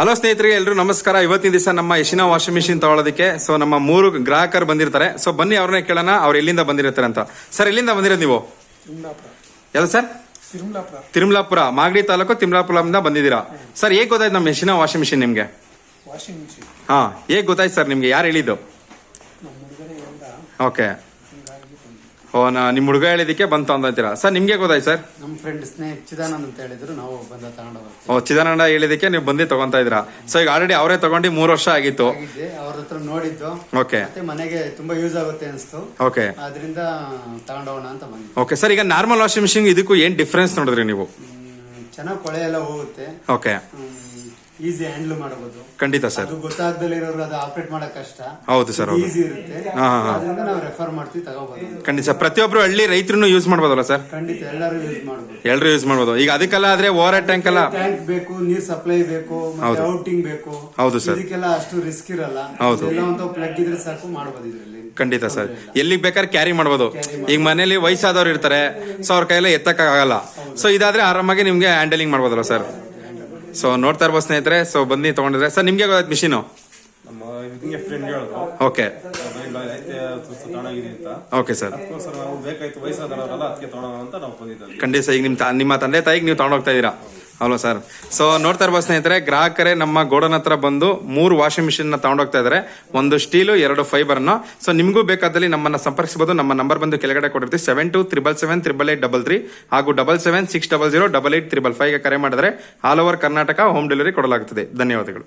Hello ಸ್ನೇಹಿತರಿಗೆ ಎಲ್ಲರೂ ನಮಸ್ಕಾರ. ಇವತ್ತಿನ ದಿವಸ ನಮ್ಮ ಯಶಿನ ವಾಷಿಂಗ್ ಮಿಷಿನ್ ತಗೊಳ್ಳೋದಕ್ಕೆ ಸೊ ನಮ್ಮ ಮೂರು ಗ್ರಾಹಕರು ಬಂದಿರ್ತಾರೆ. ಸೊ ಬನ್ನಿ ಅವ್ರನ್ನೇ ಕೇಳೋಣ. ಅವ್ರು ಎಲ್ಲಿಂದ ಬಂದಿರ್ತಾರೆ ಅಂತ. ಸರ್ ಎಲ್ಲಿಂದ ಬಂದಿರೋದು ನೀವು? ತಿಮ್ಲಾಪುರ ಯಾವ್ದು ಸರ್ ತಿರುಮಲಾಪುರ. ಮಾಗಡಿ ತಾಲೂಕು ತಿಮ್ಲಾಪುರದಿಂದ ಬಂದಿದ್ದೀರಾ? ಸರ್ ಹೇಗೆ ಗೊತ್ತಾಯ್ತು ನಮ್ಮ ಯಶಿನ ವಾಷಿಂಗ್ ಮಿಷಿನ್ ನಿಮಗೆ? ಹಾ ಹೇಗೆ ಗೊತ್ತಾಯ್ತು ಸರ್ ನಿಮ್ಗೆ? ಯಾರು ಹೇಳಿದ್ದು? ಓಕೆ ಓ ನಾ ನಿಮ್ಮ ಹುಡುಗ ಹೇಳಿದಕ್ಕೆ ಬಂತು ಅಂತೀರಾ? ಸರ್ ನಿಮ್ಗೆ ಗೊತ್ತಾಯ್ತು ಸರ್? ನಮ್ಮ ಫ್ರೆಂಡ್ ಸ್ನೇಹ ಚಿದಾನಂದ್ ಅಂತ ಹೇಳಿದ್ರು ನಾವು ಬಂದ ತಗೊಂಡು ಹೋಗ್ತೀವಿ ಓ ಚಿದಾನಂದ ಹೇಳಿದಕ್ಕೆ ನೀವು ಬಂದು ತಗೊಂತಾ ಇದ್ದೀರಾ? ಸೊ ಈಗ ಆಲ್ರೆಡಿ ಅವರೇ ತಗೊಂಡು ಮೂರು ವರ್ಷ ಆಗಿತ್ತು. ಅವ್ರ ಹತ್ರ ನೋಡಿದ್ದು. ಓಕೆ ಮತ್ತೆ ಮನೆಗೆ ತುಂಬಾ ಯೂಸ್ ಆಗುತ್ತೆ ಅನಿಸ್ತು. ಓಕೆ ಅದರಿಂದ ತಗೊಂಡೋಗೋಣ ಅಂತ ಬಂದ್ವಿ. ಓಕೆ ಸರ್ ಈಗ ನಾರ್ಮಲ್ ವಾಷಿಂಗ್ ಮಿಷಿನ್ ಇದಕ್ಕೂ ಏನ್ ಡಿಫ್ರೆನ್ಸ್ ನೋಡಿದ್ರಿ ನೀವು? ಚೆನ್ನಾಗಿ ಕೊಳೆ ಎಲ್ಲ ಹೋಗುತ್ತೆ. ಓಕೆ ಈಸಿ ಹ್ಯಾಂಡಲ್ ಮಾಡಬಹುದು ಖಂಡಿತ ಸರ್. ಅದು ಗೊತ್ತಾಗ್ದಲ್ಲ ಇರೋರು ಅದು ಆಪರೇಟ್ ಮಾಡಕ್ ಕಷ್ಟ. ಹೌದು ಸರ್ ಹೌದು. ಈಸಿ ಇರುತ್ತೆ. ಹಾ, ಹಾ, ಹಾ. ಅದರಿಂದ ನಾವು ರೆಫರ್ ಮಾಡ್ತೀವಿ ತಗೋಬಹುದು ಖಂಡಿತ ಸರ್. ಪ್ರತಿಯೊಬ್ರು ಹಳ್ಳಿ ರೈತರು ಯೂಸ್ ಮಾಡ್ಬೋದಲ್ಲ ಸರ್? ಖಂಡಿತ ಎಲ್ಲರೂ ಯೂಸ್ ಮಾಡಬಹುದು ಎಲ್ಲರೂ ಯೂಸ್ ಮಾಡ್ಬೋದು. ಈಗ ಅದಕ್ಕೆಲ್ಲ ಆದ್ರೆ ಓವರ್ ಟ್ಯಾಂಕ್ ಎಲ್ಲ ಟ್ಯಾಂಕ್ ಬೇಕು ನೀರ್ ಸಪ್ಲೈ ಬೇಕು ಮತ್ತೆ ಔಟಿಂಗ್ ಬೇಕು. ಹೌದು ಸರ್. ಇದಕ್ಕೆಲ್ಲ ಅಷ್ಟು ರಿಸ್ಕ್ ಇರಲ್ಲ. ಹೌದು. ಎಲ್ಲ ಒಂದು ಪ್ಲಗ್ ಇದ್ರೆ ಸಾಕು ಮಾಡಬಹುದು ಇದರಲ್ಲಿ. ಖಂಡಿತ ಸರ್. ಎಲ್ಲಿಗೆ ಬೇಕಾದ್ರೆ ಕ್ಯಾರಿ ಮಾಡ್ಬೋದು. ಈಗ ಮನೇಲಿ ವಯಸ್ಸಾದವ್ರು ಇರ್ತಾರೆ. ಸೊ ಅವ್ರ ಕೈಯಲ್ಲಿ ಎತ್ತಕ್ ಆಗಲ್ಲ ಸೊ ಇದಾದ್ರೆ ಆರಾಮಾಗಿ ನಿಮ್ಗೆ ಹ್ಯಾಂಡಲಿಂಗ್ ಮಾಡ್ಬೋದಲ್ಲ ಸರ್ ಸೊ ನೋಡ್ತಾ ಇರ್ಬೋದು ಸ್ನೇಹಿತರೆ. ಸೊ ಬನ್ನಿ ತಗೊಂಡಿದ್ರೆ. ಸರ್ ನಿಮ್ಗೆ ಗೊತ್ತಾಯ್ತು ಮಿಷಿನು ಓಕೆ ಓಕೆ ಸರ್ ಖಂಡಿತ ಈಗ ನಿಮ್ಮ ನಿಮ್ಮ ತಂದೆ ತಾಯಿಗೆ ನೀವು ತಗೊಂಡೋಗ್ತಾ ಇದ್ದೀರಾ? ಅಲ್ವಾ ಸರ್. ಸೊ ನೋಡ್ತಾ ಇರ್ಬೋದು ಸ್ನೇಹಿತರೆ, ಗ್ರಾಹಕರೇ ನಮ್ಮ ಗೋಡನ್ ಹತ್ರ ಬಂದು ಮೂರು ವಾಷಿಂಗ್ ಮಿಷಿನ್ನ ತಗೊಂಡೋಗ್ತಾ ಇದ್ದಾರೆ ಒಂದು ಸ್ಟೀಲು ಎರಡು ಫೈಬರ್ ಅನ್ನು. ಸೊ ನಿಮಗೂ ಬೇಕಾದಲ್ಲಿ ನಮ್ಮನ್ನ ಸಂಪರ್ಕಿಸಬಹುದು ನಮ್ಮ ನಂಬರ್ ಬಂದು ಕೆಳಗಡೆ ಕೊಟ್ಟಿರ್ತೀವಿ. Seven two triple seven triple eight double three ಹಾಗೂ double seven six double zero double eight triple ಫೈವ್ಗೆ ಕರೆ ಮಾಡಿದ್ರೆ all over Karnataka home delivery ಕೊಡಲಾಗುತ್ತದೆ. ಧನ್ಯವಾದಗಳು.